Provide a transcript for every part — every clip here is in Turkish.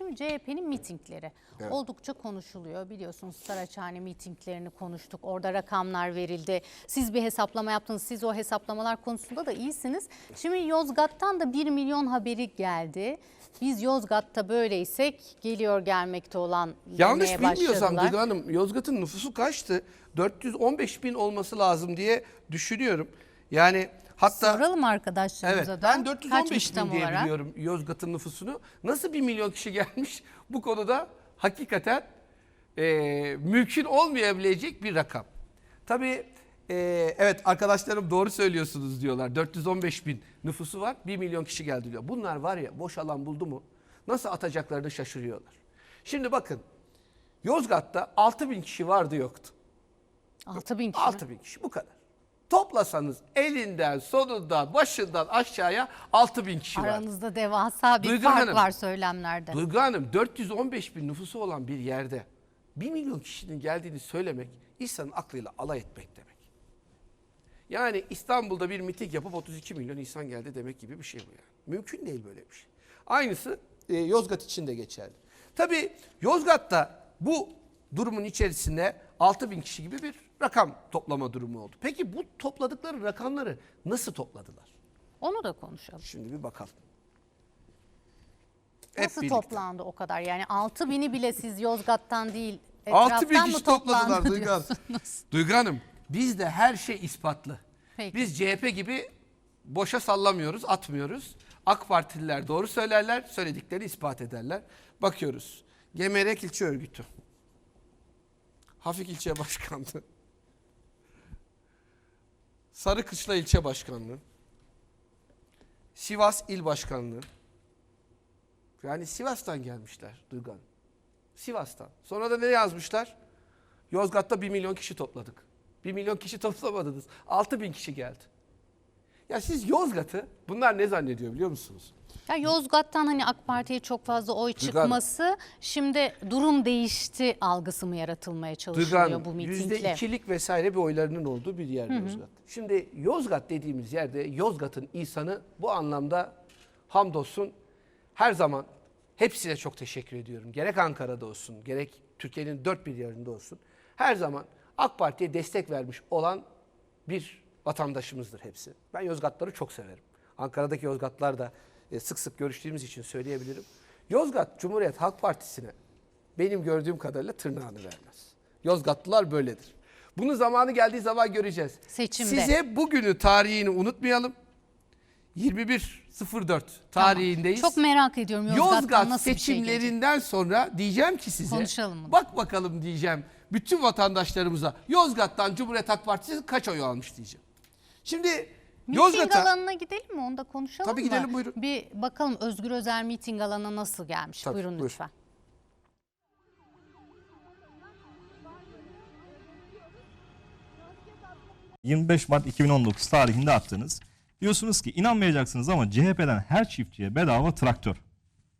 Şimdi CHP'nin mitingleri oldukça konuşuluyor. Biliyorsunuz Saraçhane mitinglerini konuştuk. Orada rakamlar verildi. Siz bir hesaplama yaptınız. Siz o hesaplamalar konusunda da iyisiniz. Şimdi Yozgat'tan da 1 milyon haberi geldi. Biz Yozgat'ta böyleysek geliyor gelmekte olan Yanlış bilmiyorsam. Duygu Hanım Yozgat'ın nüfusu kaçtı? 415 bin olması lazım diye düşünüyorum. Yani hatta Soralım arkadaşlarımıza evet da. ben 415 Kaçmış bin diye olarak? biliyorum Yozgat'ın nüfusunu. Nasıl 1 milyon kişi gelmiş bu konuda hakikaten e, mümkün olmayabilecek bir rakam. Tabii e, evet arkadaşlarım doğru söylüyorsunuz diyorlar. 415 bin nüfusu var 1 milyon kişi geldi diyor. Bunlar var ya boş alan buldu mu nasıl atacaklarını şaşırıyorlar. Şimdi bakın Yozgat'ta 6 bin kişi vardı yoktu. 6 bin kişi. mi? 6 bin kişi bu kadar. Toplasanız elinden, sonundan, başından aşağıya 6 bin kişi var. Aranızda devasa bir Duygu fark Hanım, var söylemlerde. Duygu Hanım 415 bin nüfusu olan bir yerde 1 milyon kişinin geldiğini söylemek insanın aklıyla alay etmek demek. Yani İstanbul'da bir miting yapıp 32 milyon insan geldi demek gibi bir şey bu yani. Mümkün değil böyle bir şey. Aynısı e, Yozgat için de geçerli. Tabii Yozgat'ta bu durumun içerisinde 6 bin kişi gibi bir rakam toplama durumu oldu. Peki bu topladıkları rakamları nasıl topladılar? Onu da konuşalım. Şimdi bir bakalım. Hep Nasıl birlikte. toplandı o kadar? Yani 6 bini bile siz Yozgat'tan değil 6 bin etraftan kişi mı toplandı topladılar Duygu Hanım. diyorsunuz? Duygu Hanım bizde her şey ispatlı. Peki. Biz CHP gibi boşa sallamıyoruz, atmıyoruz. AK Partililer doğru söylerler, söyledikleri ispat ederler. Bakıyoruz. Gemerek İlçe Örgütü. Hafik İlçe Başkanlığı. Sarıkışla İlçe Başkanlığı. Sivas İl Başkanlığı. Yani Sivas'tan gelmişler Duygu Hanım. Sivas'tan. Sonra da ne yazmışlar? Yozgat'ta 1 milyon kişi topladık. 1 milyon kişi toplamadınız. 6 bin kişi geldi. Ya siz Yozgat'ı bunlar ne zannediyor biliyor musunuz? Ya Yozgat'tan hani AK Parti'ye çok fazla oy çıkması şimdi durum değişti algısı mı yaratılmaya çalışılıyor Hanım, bu mitingle? ikilik vesaire bir oylarının olduğu bir yer Yozgat. Şimdi Yozgat dediğimiz yerde Yozgat'ın insanı bu anlamda hamdolsun her zaman hepsine çok teşekkür ediyorum. Gerek Ankara'da olsun, gerek Türkiye'nin dört bir yerinde olsun. Her zaman AK Parti'ye destek vermiş olan bir vatandaşımızdır hepsi. Ben Yozgatları çok severim. Ankara'daki Yozgatlar da e, sık sık görüştüğümüz için söyleyebilirim. Yozgat Cumhuriyet Halk Partisi'ne benim gördüğüm kadarıyla tırnağını vermez. Yozgatlılar böyledir. Bunu zamanı geldiği zaman göreceğiz. Seçimde. Size bugünü tarihini unutmayalım. 21.04 tarihindeyiz. Çok merak ediyorum Yozgat'tan Yozgat nasıl bir şey seçimlerinden sonra diyeceğim ki size Konuşalım bunu. bak bakalım diyeceğim bütün vatandaşlarımıza Yozgat'tan Cumhuriyet Halk Partisi kaç oy almış diyeceğim. Şimdi Miting Yozgat'a alanına gidelim mi? Onu da konuşalım Tabii mı? gidelim, buyurun. Bir bakalım Özgür Özel miting alanına nasıl gelmiş? Tabii, buyurun buyur. lütfen. Hı. 25 Mart 2019 tarihinde attınız. Diyorsunuz ki inanmayacaksınız ama CHP'den her çiftçiye bedava traktör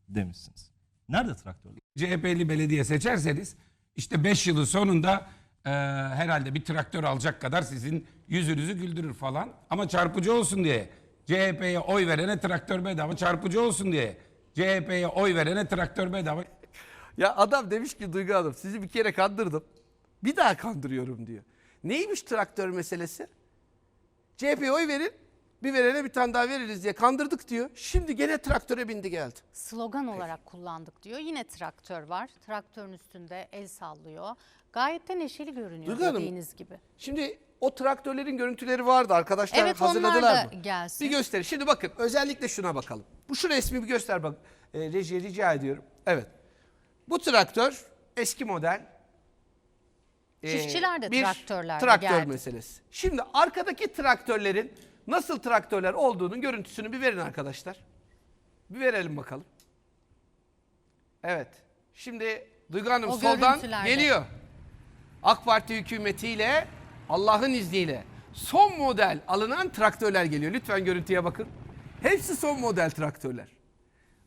demişsiniz. Nerede traktör? CHP'li belediye seçerseniz işte 5 yılın sonunda e, herhalde bir traktör alacak kadar sizin yüzünüzü güldürür falan. Ama çarpıcı olsun diye CHP'ye oy verene traktör bedava çarpıcı olsun diye CHP'ye oy verene traktör bedava. ya adam demiş ki Duygu Hanım sizi bir kere kandırdım. Bir daha kandırıyorum diyor. Neymiş traktör meselesi? CHP'ye oy verin bir verene bir tane daha veririz diye kandırdık diyor. Şimdi gene traktöre bindi geldi. Slogan olarak kullandık diyor. Yine traktör var. Traktörün üstünde el sallıyor. Gayet de neşeli görünüyor Duygu Hanım, dediğiniz gibi. Şimdi o traktörlerin görüntüleri vardı arkadaşlar Evet, onlar hazırladılar da mı? gelsin. Bir göster. Şimdi bakın özellikle şuna bakalım. Bu şu resmi bir göster bak. E, rejiye rica ediyorum. Evet. Bu traktör eski model. e, Çiftçiler de bir traktörlerle traktör geldi. meselesi. Şimdi arkadaki traktörlerin nasıl traktörler olduğunun görüntüsünü bir verin arkadaşlar. Bir verelim bakalım. Evet. Şimdi Duygu Hanım O soldan görüntülerde. geliyor. AK Parti hükümetiyle Allah'ın izniyle son model alınan traktörler geliyor. Lütfen görüntüye bakın. Hepsi son model traktörler.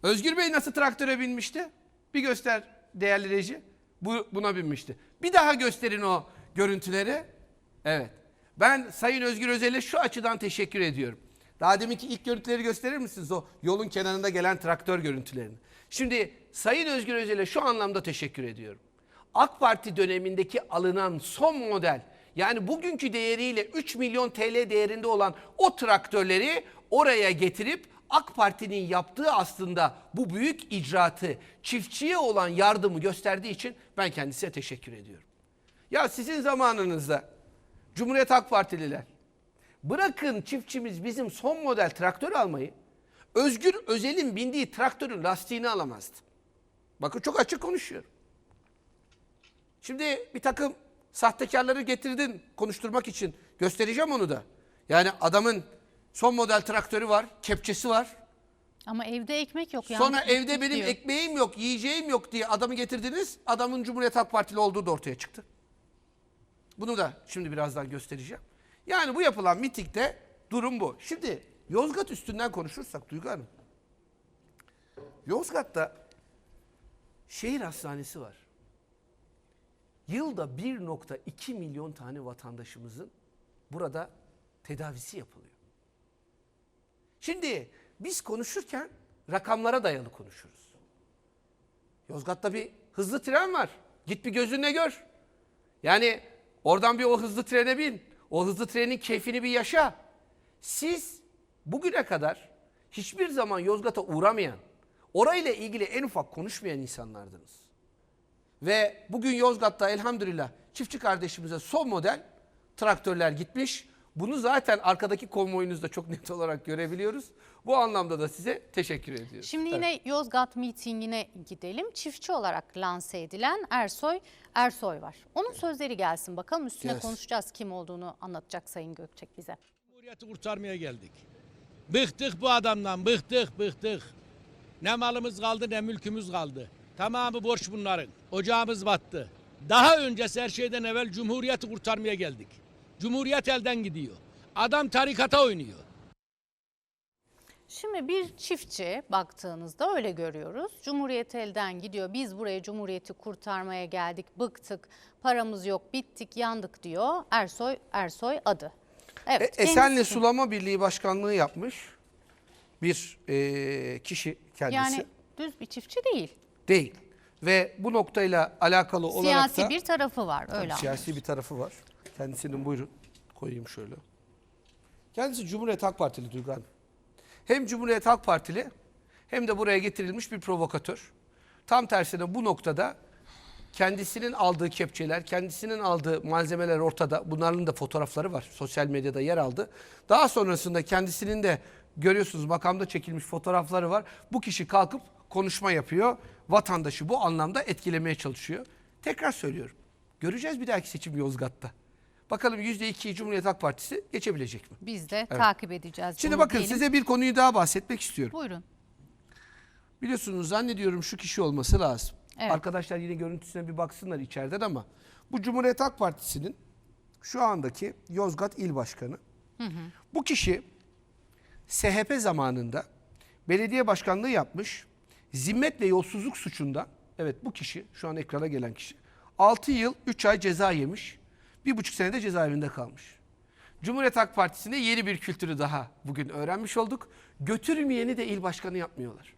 Özgür Bey nasıl traktöre binmişti? Bir göster değerli reji. Bu, buna binmişti. Bir daha gösterin o görüntüleri. Evet. Ben Sayın Özgür Özel'e şu açıdan teşekkür ediyorum. Daha deminki ilk görüntüleri gösterir misiniz? O yolun kenarında gelen traktör görüntülerini. Şimdi Sayın Özgür Özel'e şu anlamda teşekkür ediyorum. AK Parti dönemindeki alınan son model yani bugünkü değeriyle 3 milyon TL değerinde olan o traktörleri oraya getirip AK Parti'nin yaptığı aslında bu büyük icraatı çiftçiye olan yardımı gösterdiği için ben kendisine teşekkür ediyorum. Ya sizin zamanınızda Cumhuriyet Halk Partililer bırakın çiftçimiz bizim son model traktör almayı Özgür Özel'in bindiği traktörün lastiğini alamazdı. Bakın çok açık konuşuyorum. Şimdi bir takım sahtekarları getirdin konuşturmak için. Göstereceğim onu da. Yani adamın son model traktörü var, kepçesi var. Ama evde ekmek yok. Sonra evde benim diyor. ekmeğim yok, yiyeceğim yok diye adamı getirdiniz. Adamın Cumhuriyet Halk Partili olduğu da ortaya çıktı. Bunu da şimdi birazdan göstereceğim. Yani bu yapılan mitingde durum bu. Şimdi Yozgat üstünden konuşursak Duygu Hanım. Yozgat'ta şehir hastanesi var. Yılda 1.2 milyon tane vatandaşımızın burada tedavisi yapılıyor. Şimdi biz konuşurken rakamlara dayalı konuşuruz. Yozgat'ta bir hızlı tren var. Git bir gözünle gör. Yani oradan bir o hızlı trene bin. O hızlı trenin keyfini bir yaşa. Siz bugüne kadar hiçbir zaman Yozgat'a uğramayan, orayla ilgili en ufak konuşmayan insanlardınız. Ve bugün Yozgat'ta elhamdülillah çiftçi kardeşimize son model traktörler gitmiş. Bunu zaten arkadaki konvoyunuzda çok net olarak görebiliyoruz. Bu anlamda da size teşekkür ediyoruz. Şimdi yine Yozgat mitingine gidelim. Çiftçi olarak lanse edilen Ersoy Ersoy var. Onun sözleri gelsin bakalım üstüne Gelsin. konuşacağız kim olduğunu anlatacak Sayın Gökçek bize. Cumhuriyeti kurtarmaya geldik. Bıktık bu adamdan, bıktık, bıktık. Ne malımız kaldı ne mülkümüz kaldı. Tamamı borç bunların. Ocağımız battı. Daha öncesi her şeyden evvel Cumhuriyeti kurtarmaya geldik. Cumhuriyet elden gidiyor. Adam tarikata oynuyor. Şimdi bir çiftçi baktığınızda öyle görüyoruz. Cumhuriyet elden gidiyor. Biz buraya Cumhuriyeti kurtarmaya geldik. Bıktık. Paramız yok. Bittik, yandık diyor. Ersoy Ersoy adı. E, Evet. Esenle kendisi- Sulama Birliği Başkanlığı yapmış bir e, kişi kendisi. Yani düz bir çiftçi değil. Değil. Ve bu noktayla alakalı olarak Siyasi da bir tarafı var öyle Tabii siyasi bir tarafı var. Kendisinin buyurun koyayım şöyle. Kendisi Cumhuriyet Halk Partili Hanım. Hem Cumhuriyet Halk Partili hem de buraya getirilmiş bir provokatör. Tam tersine bu noktada kendisinin aldığı kepçeler, kendisinin aldığı malzemeler ortada. Bunların da fotoğrafları var. Sosyal medyada yer aldı. Daha sonrasında kendisinin de görüyorsunuz makamda çekilmiş fotoğrafları var. Bu kişi kalkıp konuşma yapıyor. Vatandaşı bu anlamda etkilemeye çalışıyor. Tekrar söylüyorum. Göreceğiz bir dahaki seçim Yozgat'ta. Bakalım %2'yi Cumhuriyet Halk Partisi geçebilecek mi? Biz de takip edeceğiz. Şimdi bakın diyelim. size bir konuyu daha bahsetmek istiyorum. Buyurun. Biliyorsunuz zannediyorum şu kişi olması lazım. Evet. Arkadaşlar yine görüntüsüne bir baksınlar içeriden ama bu Cumhuriyet Halk Partisi'nin şu andaki Yozgat İl Başkanı. Bu kişi SHP zamanında belediye başkanlığı yapmış. Zimmet ve yolsuzluk suçunda evet bu kişi şu an ekrana gelen kişi 6 yıl 3 ay ceza yemiş. Bir buçuk senede cezaevinde kalmış. Cumhuriyet Halk Partisi'nde yeni bir kültürü daha bugün öğrenmiş olduk. Götürmeyeni de il başkanı yapmıyorlar.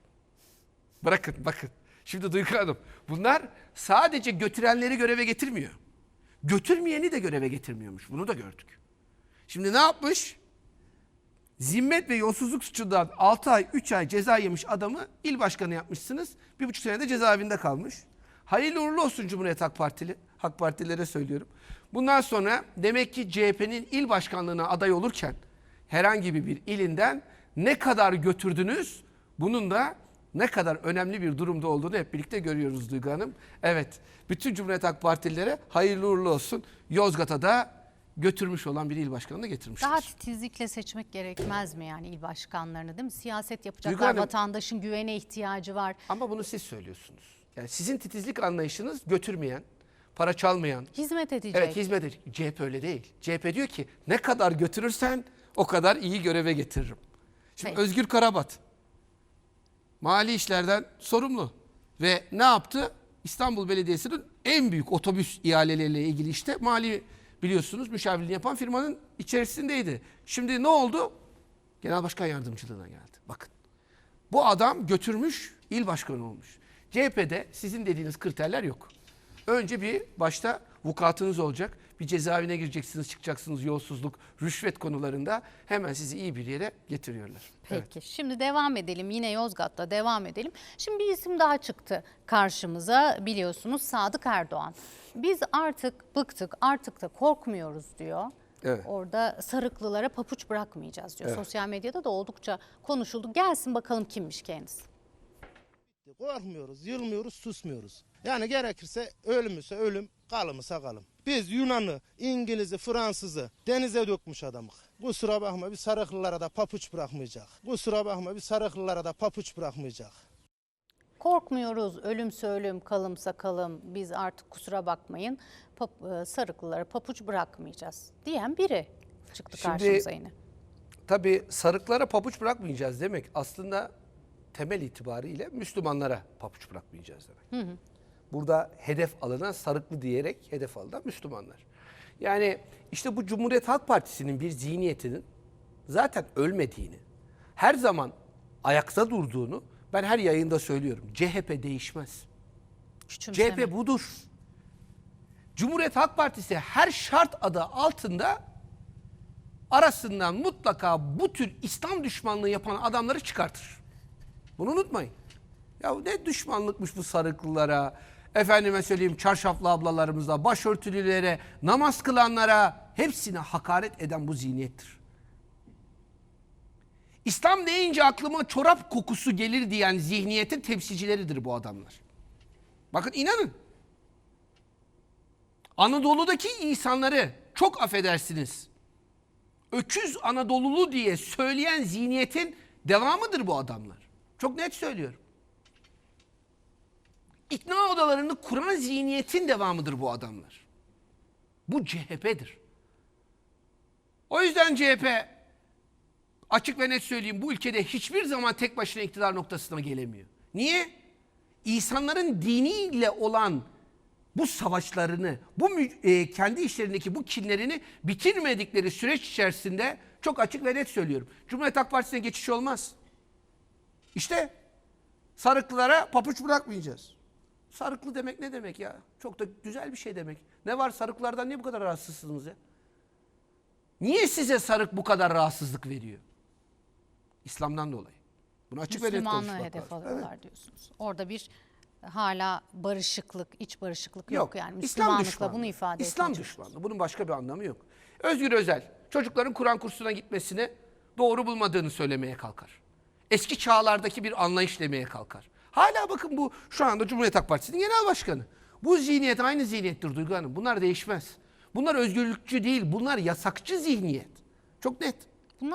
Bırakın bakın. Şimdi Duygu Hanım bunlar sadece götürenleri göreve getirmiyor. Götürmeyeni de göreve getirmiyormuş. Bunu da gördük. Şimdi ne yapmış? Zimmet ve yolsuzluk suçundan 6 ay 3 ay ceza yemiş adamı il başkanı yapmışsınız. Bir buçuk senede cezaevinde kalmış. Hayırlı uğurlu olsun Cumhuriyet Halk Partili. Halk Partililere söylüyorum. Bundan sonra demek ki CHP'nin il başkanlığına aday olurken herhangi bir ilinden ne kadar götürdünüz bunun da ne kadar önemli bir durumda olduğunu hep birlikte görüyoruz Duygu Hanım. Evet bütün Cumhuriyet Halk Partililere hayırlı uğurlu olsun. Yozgat'a da götürmüş olan bir il başkanını getirmişler. Daha titizlikle seçmek gerekmez mi yani il başkanlarını değil mi? Siyaset yapacaklar, Duygu Hanım- vatandaşın güvene ihtiyacı var. Ama bunu siz söylüyorsunuz. Yani sizin titizlik anlayışınız götürmeyen, para çalmayan, Hizmet edecek. evet hizmet edecek. CHP öyle değil. CHP diyor ki ne kadar götürürsen o kadar iyi göreve getiririm. Şimdi Peki. Özgür Karabat mali işlerden sorumlu ve ne yaptı? İstanbul Belediyesi'nin en büyük otobüs ihaleleriyle ilgili işte mali biliyorsunuz müşavirliğini yapan firmanın içerisindeydi. Şimdi ne oldu? Genel Başkan Yardımcılığına geldi. Bakın. Bu adam götürmüş il başkanı olmuş. CHP'de sizin dediğiniz kriterler yok. Önce bir başta vukuatınız olacak. Bir cezaevine gireceksiniz, çıkacaksınız yolsuzluk, rüşvet konularında hemen sizi iyi bir yere getiriyorlar. Peki şimdi devam edelim yine Yozgat'ta devam edelim. Şimdi bir isim daha çıktı karşımıza biliyorsunuz Sadık Erdoğan. Biz artık bıktık artık da korkmuyoruz diyor. Evet. Orada sarıklılara papuç bırakmayacağız diyor. Sosyal medyada da oldukça konuşuldu. Gelsin bakalım kimmiş kendisi. Korkmuyoruz, yılmıyoruz, susmuyoruz. Yani gerekirse ölümüse ölüm, kalımısa kalım. Biz Yunan'ı, İngiliz'i, Fransız'ı denize dökmüş adamık. Kusura bakma bir sarıklılara da papuç bırakmayacak. Kusura bakma bir sarıklılara da papuç bırakmayacak. Korkmuyoruz ölümse ölüm kalımsa kalım biz artık kusura bakmayın pap- e, sarıklılara papuç bırakmayacağız diyen biri çıktı Şimdi- karşımıza yine. Tabii sarıklara papuç bırakmayacağız demek aslında temel itibariyle Müslümanlara papuç bırakmayacağız demek. Burada hedef alınan sarıklı diyerek hedef alınan Müslümanlar. Yani işte bu Cumhuriyet Halk Partisi'nin bir zihniyetinin zaten ölmediğini, her zaman ayakta durduğunu ben her yayında söylüyorum. CHP değişmez. Küçümseme. CHP budur. Cumhuriyet Halk Partisi her şart adı altında arasından mutlaka bu tür İslam düşmanlığı yapan adamları çıkartır. Bunu unutmayın. Ya ne düşmanlıkmış bu sarıklılara, efendime söyleyeyim çarşaflı ablalarımıza, başörtülülere, namaz kılanlara hepsine hakaret eden bu zihniyettir. İslam deyince aklıma çorap kokusu gelir diyen zihniyetin temsilcileridir bu adamlar. Bakın inanın. Anadolu'daki insanları çok affedersiniz. Öküz Anadolulu diye söyleyen zihniyetin devamıdır bu adamlar. Çok net söylüyorum. İkna odalarını kuran zihniyetin devamıdır bu adamlar. Bu CHP'dir. O yüzden CHP açık ve net söyleyeyim bu ülkede hiçbir zaman tek başına iktidar noktasına gelemiyor. Niye? İnsanların diniyle olan bu savaşlarını, bu e, kendi işlerindeki bu kinlerini bitirmedikleri süreç içerisinde çok açık ve net söylüyorum. Cumhuriyet Halk Partisi'ne geçiş olmaz. İşte sarıklılara papuç bırakmayacağız. Sarıklı demek ne demek ya? Çok da güzel bir şey demek. Ne var sarıklardan niye bu kadar rahatsızsınız ya? Niye size sarık bu kadar rahatsızlık veriyor? İslam'dan dolayı. Bunu açık ve net Müslümanlığı konuşmak hedef lazım. alıyorlar diyorsunuz. Orada bir hala barışıklık, iç barışıklık yok, yani. İslam Müslümanlıkla bunu ifade İslam etmeye düşmanlığı. Bunun başka bir anlamı yok. Özgür Özel çocukların Kur'an kursuna gitmesini doğru bulmadığını söylemeye kalkar. Eski çağlardaki bir anlayış demeye kalkar. Hala bakın bu şu anda Cumhuriyet Halk Partisi'nin genel başkanı. Bu zihniyet aynı zihniyettir Duygu Hanım. Bunlar değişmez. Bunlar özgürlükçü değil. Bunlar yasakçı zihniyet. Çok net.